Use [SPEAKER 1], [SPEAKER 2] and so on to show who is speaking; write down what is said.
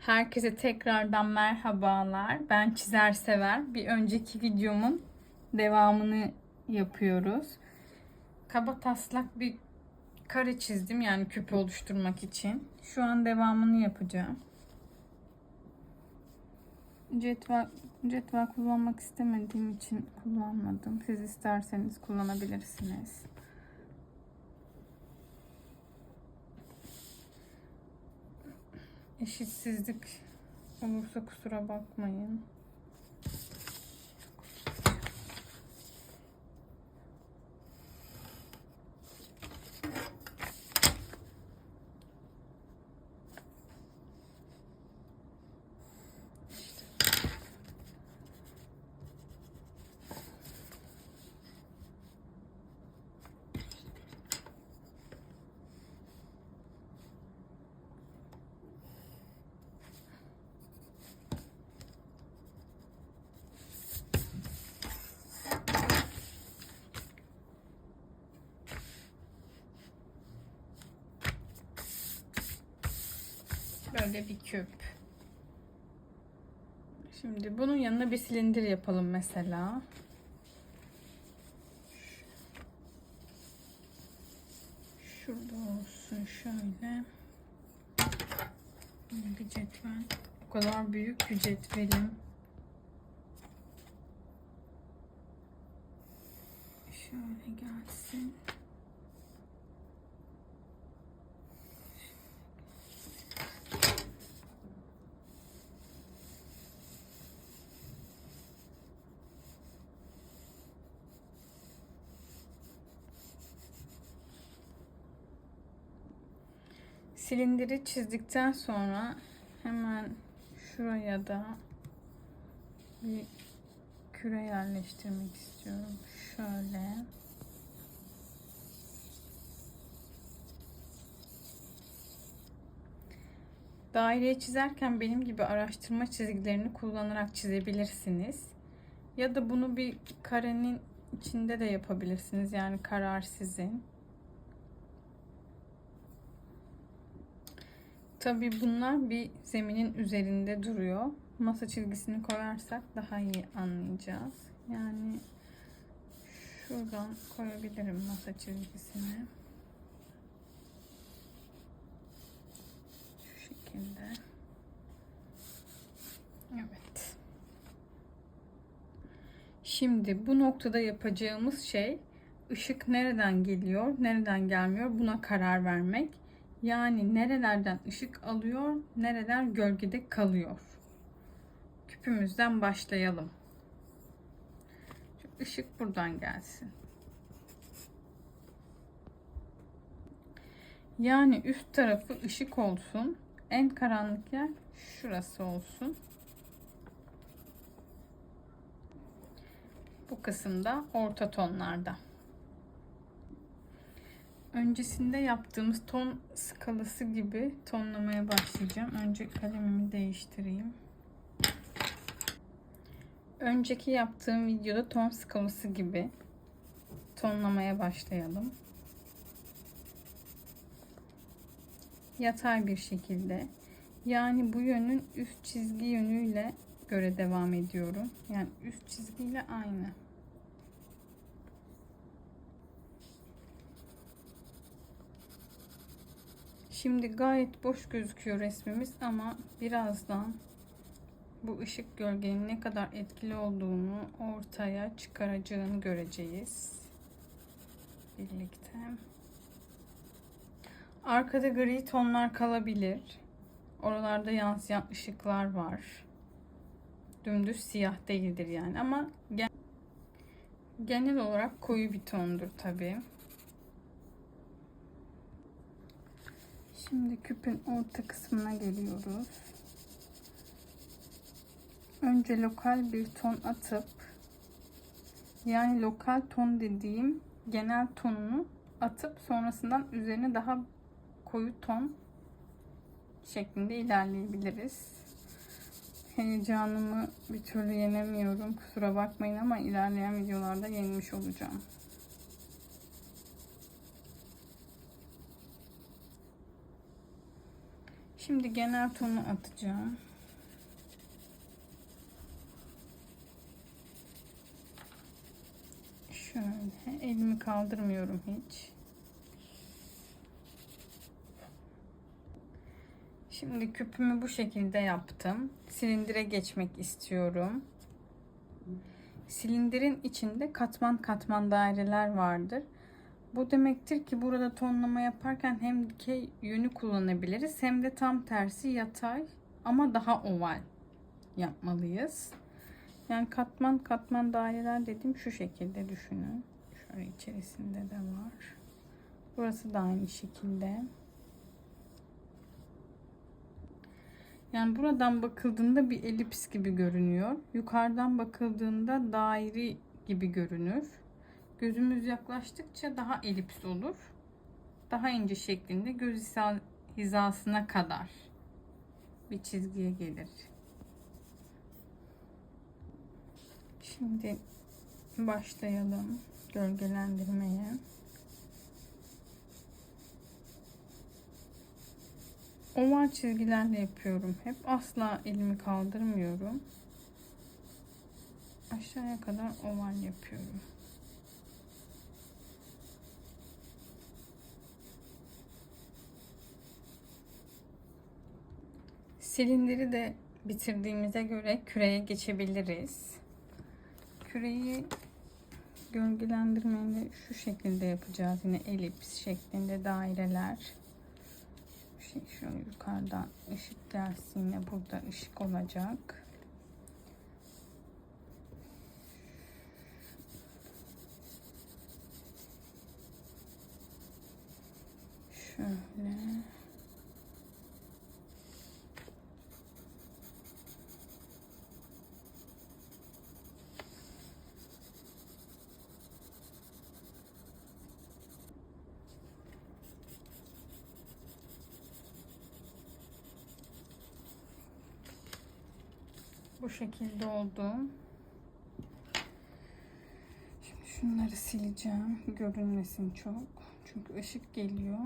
[SPEAKER 1] Herkese tekrardan merhabalar. Ben Çizer Sever. Bir önceki videomun devamını yapıyoruz. Kaba taslak bir kare çizdim yani küp oluşturmak için. Şu an devamını yapacağım. Cetvel, cetvel kullanmak istemediğim için kullanmadım. Siz isterseniz kullanabilirsiniz. Eşitsizlik olursa kusura bakmayın. Böyle bir küp. Şimdi bunun yanına bir silindir yapalım mesela. Şurada olsun şöyle. Bir cetvel. O kadar büyük bir cetvelim. Şöyle gelsin. Silindiri çizdikten sonra hemen şuraya da bir küre yerleştirmek istiyorum. Şöyle. Daireyi çizerken benim gibi araştırma çizgilerini kullanarak çizebilirsiniz. Ya da bunu bir karenin içinde de yapabilirsiniz. Yani karar sizin. Tabi bunlar bir zeminin üzerinde duruyor. Masa çizgisini koyarsak daha iyi anlayacağız. Yani şuradan koyabilirim masa çizgisini. Şu şekilde. Evet. Şimdi bu noktada yapacağımız şey ışık nereden geliyor, nereden gelmiyor buna karar vermek. Yani nerelerden ışık alıyor, nereler gölgede kalıyor. Küpümüzden başlayalım. Şu ışık buradan gelsin. Yani üst tarafı ışık olsun. En karanlık yer şurası olsun. Bu kısımda orta tonlarda. Öncesinde yaptığımız ton skalası gibi tonlamaya başlayacağım. Önce kalemimi değiştireyim. Önceki yaptığım videoda ton skalası gibi tonlamaya başlayalım. Yatay bir şekilde. Yani bu yönün üst çizgi yönüyle göre devam ediyorum. Yani üst çizgiyle aynı. Şimdi gayet boş gözüküyor resmimiz ama birazdan bu ışık gölgenin ne kadar etkili olduğunu ortaya çıkaracağını göreceğiz. Birlikte. Arkada gri tonlar kalabilir. Oralarda yansıyan ışıklar var. Dümdüz siyah değildir yani ama genel olarak koyu bir tondur tabii. Şimdi küpün orta kısmına geliyoruz. Önce lokal bir ton atıp yani lokal ton dediğim genel tonunu atıp sonrasından üzerine daha koyu ton şeklinde ilerleyebiliriz. Heyecanımı bir türlü yenemiyorum. Kusura bakmayın ama ilerleyen videolarda yenmiş olacağım. Şimdi genel tonu atacağım. Şöyle elimi kaldırmıyorum hiç. Şimdi küpümü bu şekilde yaptım. Silindire geçmek istiyorum. Silindirin içinde katman katman daireler vardır. Bu demektir ki burada tonlama yaparken hem dikey yönü kullanabiliriz hem de tam tersi yatay ama daha oval yapmalıyız. Yani katman katman daireler dediğim şu şekilde düşünün. Şöyle içerisinde de var. Burası da aynı şekilde. Yani buradan bakıldığında bir elips gibi görünüyor. Yukarıdan bakıldığında daire gibi görünür. Gözümüz yaklaştıkça daha elips olur. Daha ince şeklinde göz hiza- hizasına kadar bir çizgiye gelir. Şimdi başlayalım gölgelendirmeye. Oval çizgilerle yapıyorum hep. Asla elimi kaldırmıyorum. Aşağıya kadar oval yapıyorum. Silindiri de bitirdiğimize göre küreye geçebiliriz. Küreyi gölgelendirmeyi de şu şekilde yapacağız. Yine elips şeklinde daireler. Şey şöyle yukarıdan ışık gelsin yine burada ışık olacak. Şöyle. Bu şekilde oldu. Şimdi şunları sileceğim. Görünmesin çok. Çünkü ışık geliyor.